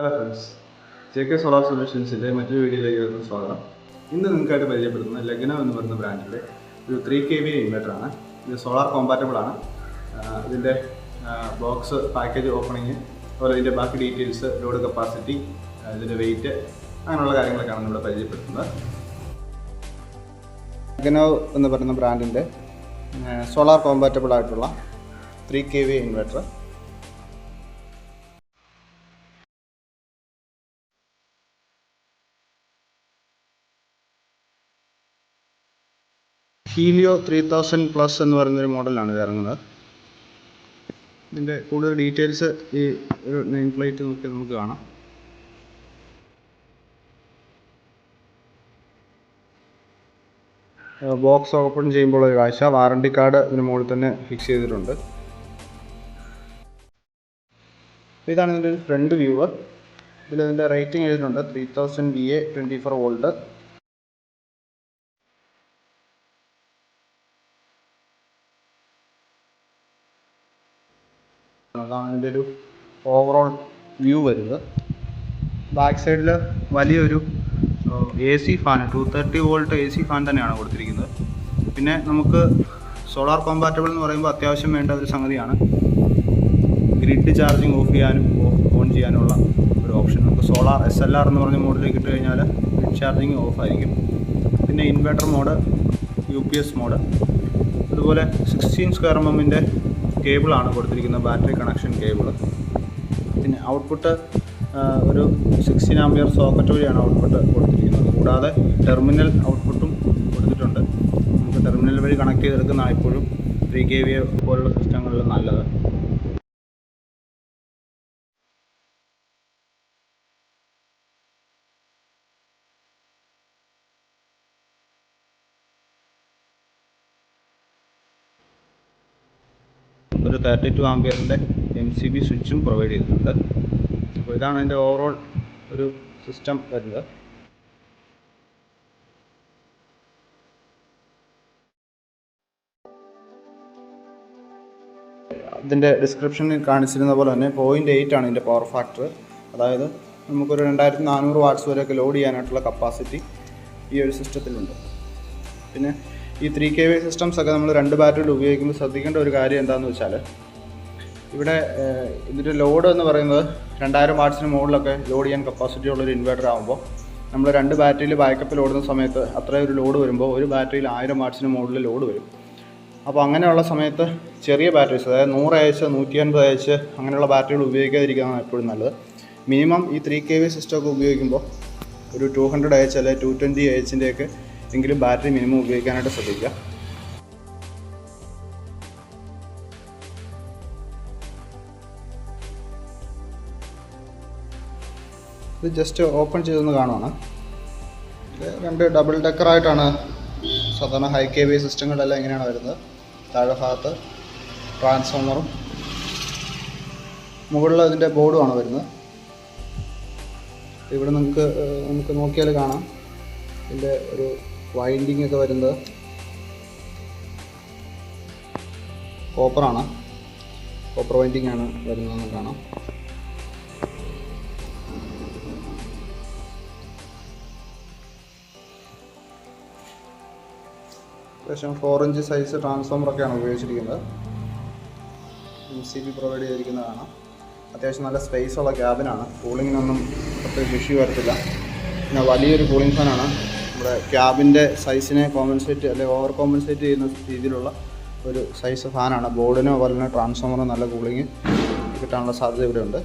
Hello friends J K solar സൊല്യൂഷൻസിന്റെ മറ്റൊരു വീഡിയോയിലേക്ക് വരുന്ന സ്വാഗതം. ഇന്ന് നിങ്ങൾക്കായിട്ട് പരിചയപ്പെടുന്ന ലഗ്ന എന്ന് പറയുന്ന ബ്രാൻഡിന്റെ ഒരു ത്രീ കെ വി ഇൻവെർട്ടറാണ് ഇത് സോളാർ കോമ്പാറ്റബിൾ ആണ്. ഇതിന്റെ ബോക്സ് പാക്കേജ് ഓപ്പണിങ് അതുപോലെ ഇതിന്റെ ബാക്കി ഡീറ്റെയിൽസ് ലോഡ് കപ്പാസിറ്റി ഇതിന്റെ വെയിറ്റ് അങ്ങനെയുള്ള കാര്യങ്ങളൊക്കെയാണ് നമ്മൾ പരിചയപ്പെടുത്തുന്നത്. ലഗ്നോ എന്ന് പറയുന്ന ബ്രാൻഡിന്റെ സോളാർ കോമ്പാറ്റബിൾ ആയിട്ടുള്ള three K V inverter Helio three thousand plus എന്ന് പറയുന്നൊരു മോഡലാണ് ഇത് ഇറങ്ങുന്നത്. ഇതിന്റെ കൂടുതൽ ഡീറ്റെയിൽസ് ഈ ഒരു നെയിം പ്ലേറ്റ് നോക്കി നമുക്ക് കാണാം. ബോക്സ് ഓപ്പൺ ചെയ്യുമ്പോൾ ഒരു കാഴ്ച. വാറണ്ടി കാർഡ് ഇതിന് മുകളിൽ തന്നെ ഫിക്സ് ചെയ്തിട്ടുണ്ട്. ഇതാണ് ഇതിന്റെ ഫ്രണ്ട് വ്യൂവർ. ഇതിൽ ഇതിന്റെ റേറ്റിംഗ് എഴുതിയിട്ടുണ്ട്. Three thousand V A twenty four volt അതാണ് അതിന്റെ ഒരു ഓവറോൾ വ്യൂ വരുന്നത്. ബാക്ക് സൈഡിൽ വലിയൊരു A C fan two thirty volt A C fan തന്നെയാണ് കൊടുത്തിരിക്കുന്നത്. പിന്നെ നമുക്ക് സോളാർ കോമ്പാറ്റബിൾ എന്ന് പറയുമ്പോൾ അത്യാവശ്യം വേണ്ട ഒരു സംഗതിയാണ്. ഗ്രിഡ് ചാർജിങ് ഓഫ് ചെയ്യാനും ഓൺ ചെയ്യാനുള്ള ഒരു ഓപ്ഷൻ നമുക്ക് സോളാർ എസ് എൽ ആർ എന്ന് പറഞ്ഞ മോഡിലേക്ക് ഇട്ട് കഴിഞ്ഞാൽ ഗ്രിഡ് ചാർജിങ് ഓഫ് ആയിരിക്കും. പിന്നെ inverter mode U P S mode അതുപോലെ സിക്സ്റ്റീൻ സ്ക്വയർ എം എമ്മിന്റെ കേബിളാണ് കൊടുത്തിരിക്കുന്നത് ബാറ്ററി കണക്ഷൻ കേബിൾ. പിന്നെ ഔട്ട്പുട്ട് ഒരു സിക്സ്റ്റീൻ ആംബിയർ സോക്കറ്റ് വഴിയാണ് ഔട്ട്പുട്ട് കൊടുത്തിരിക്കുന്നത്. കൂടാതെ ടെർമിനൽ ഔട്ട്പുട്ടും കൊടുത്തിട്ടുണ്ട്. നമുക്ക് ടെർമിനൽ വഴി കണക്ട് ചെയ്തെടുക്കുന്നതാണ് ഇപ്പോഴും ത്രീ കെ വി പോലുള്ള സിസ്റ്റങ്ങളിൽ നല്ലത്. ഒരു തേർട്ടി ടു ആംബിയറിന്റെ എം സി ബി സ്വിച്ചും പ്രൊവൈഡ് ചെയ്തിട്ടുണ്ട്. അപ്പോൾ ഇതാണ് അതിന്റെ ഓവറോൾ ഒരു സിസ്റ്റം വരുന്നത്. ഇതിന്റെ ഡിസ്ക്രിപ്ഷനിൽ കാണിച്ചിരുന്ന പോലെ തന്നെ പോയിന്റ് എയ്റ്റ് ആണ് ഇതിന്റെ പവർ ഫാക്ടർ അതായത് നമുക്കൊരു രണ്ടായിരത്തി നാനൂറ് വാട്ട്സ് വരെയൊക്കെ ലോഡ് ചെയ്യാനായിട്ടുള്ള കപ്പാസിറ്റി ഈ ഒരു സിസ്റ്റത്തിലുണ്ട് പിന്നെ ഈ ത്രീ കെ വി സിസ്റ്റംസ് ഒക്കെ നമ്മൾ രണ്ട് ബാറ്ററിയിൽ ഉപയോഗിക്കുമ്പോൾ ശ്രദ്ധിക്കേണ്ട ഒരു കാര്യം എന്താണെന്ന് വെച്ചാൽ ഇവിടെ ഇതിന്റെ ലോഡ് എന്ന് പറയുന്നത് രണ്ടായിരം വാട്ട്സിന് മുകളിലൊക്കെ ലോഡ് ചെയ്യാൻ കപ്പാസിറ്റി ഉള്ളൊരു ഇൻവെർട്ടർ ആകുമ്പോൾ നമ്മൾ രണ്ട് ബാറ്ററിയിൽ ബാക്കപ്പിൽ ഓടുന്ന സമയത്ത് അത്രയും ഒരു ലോഡ് വരുമ്പോൾ ഒരു ബാറ്ററിയിൽ ആയിരം വാട്ട്സിന് മുകളിൽ ലോഡ് വരും. അപ്പോൾ അങ്ങനെയുള്ള സമയത്ത് ചെറിയ ബാറ്ററീസ് അതായത് നൂറ് അയച്ച് നൂറ്റി അൻപത് അയച്ച് അങ്ങനെയുള്ള ബാറ്ററികൾ ഉപയോഗിക്കാതിരിക്കുന്നതാണ് എപ്പോഴും നല്ലത്. മിനിമം ഈ ത്രീ കെ വി സിസ്റ്റമൊക്കെ ഉപയോഗിക്കുമ്പോൾ ഒരു ടു ഹൺഡ്രഡ് അയച്ച് അല്ലെങ്കിൽ ടു ട്വന്റി എച്ചിന്റെയൊക്കെ എങ്കിലും ബാറ്ററി മിനിമം ഉപയോഗിക്കാനായിട്ട് ശ്രദ്ധിക്കുക. ഇത് ജസ്റ്റ് ഓപ്പൺ ചെയ്തൊന്ന് കാണുവാണ്. രണ്ട് ഡബിൾ ഡെക്കറായിട്ടാണ് സാധാരണ ഹൈ കെ വി സിസ്റ്റങ്ങളിലെല്ലാം ഇങ്ങനെയാണ് വരുന്നത്. താഴെ ഭാഗത്ത് ട്രാൻസ്ഫോമറും മുകളിൽ അതിന്റെ ബോർഡുമാണ് വരുന്നത്. ഇവിടെ ഏഹ്, നമുക്ക് നോക്കിയാൽ കാണാം. ഇതിന്റെ ഒരു വൈൻഡിങ് ഒക്കെ വരുന്നത് കോപ്പറാണ് കോപ്പർ വൈൻഡിങ് ആണ് വരുന്നതെന്ന് കാണാം. ഏകദേശം ഫോർ ഇഞ്ച് സൈസ് ട്രാൻസ്ഫോമറൊക്കെയാണ് ഉപയോഗിച്ചിരിക്കുന്നത്. എം സി ബി പ്രൊവൈഡ് ചെയ്തിരിക്കുന്നതാണ് അത്യാവശ്യം നല്ല സ്പേസ് ഉള്ള ക്യാബിനാണ് കൂളിങ്ങിനൊന്നും പ്രത്യേകിച്ച് ഇഷ്യൂ വരത്തില്ല. പിന്നെ വലിയൊരു കൂളിംഗ് ഫാനാണ് നമ്മുടെ ക്യാബിന്റെ സൈസിനെ കോമ്പൻസേറ്റ് അല്ലെങ്കിൽ ഓവർ കോമ്പൻസേറ്റ് ചെയ്യുന്ന രീതിയിലുള്ള ഒരു സൈസ് ഫാനാണ് ബോർഡിനോ അതുപോലെ തന്നെ ട്രാൻസ്ഫോമറിനോ നല്ല കൂളിംഗ് കിട്ടാനുള്ള സാധ്യത ഇവിടെ ഉണ്ട്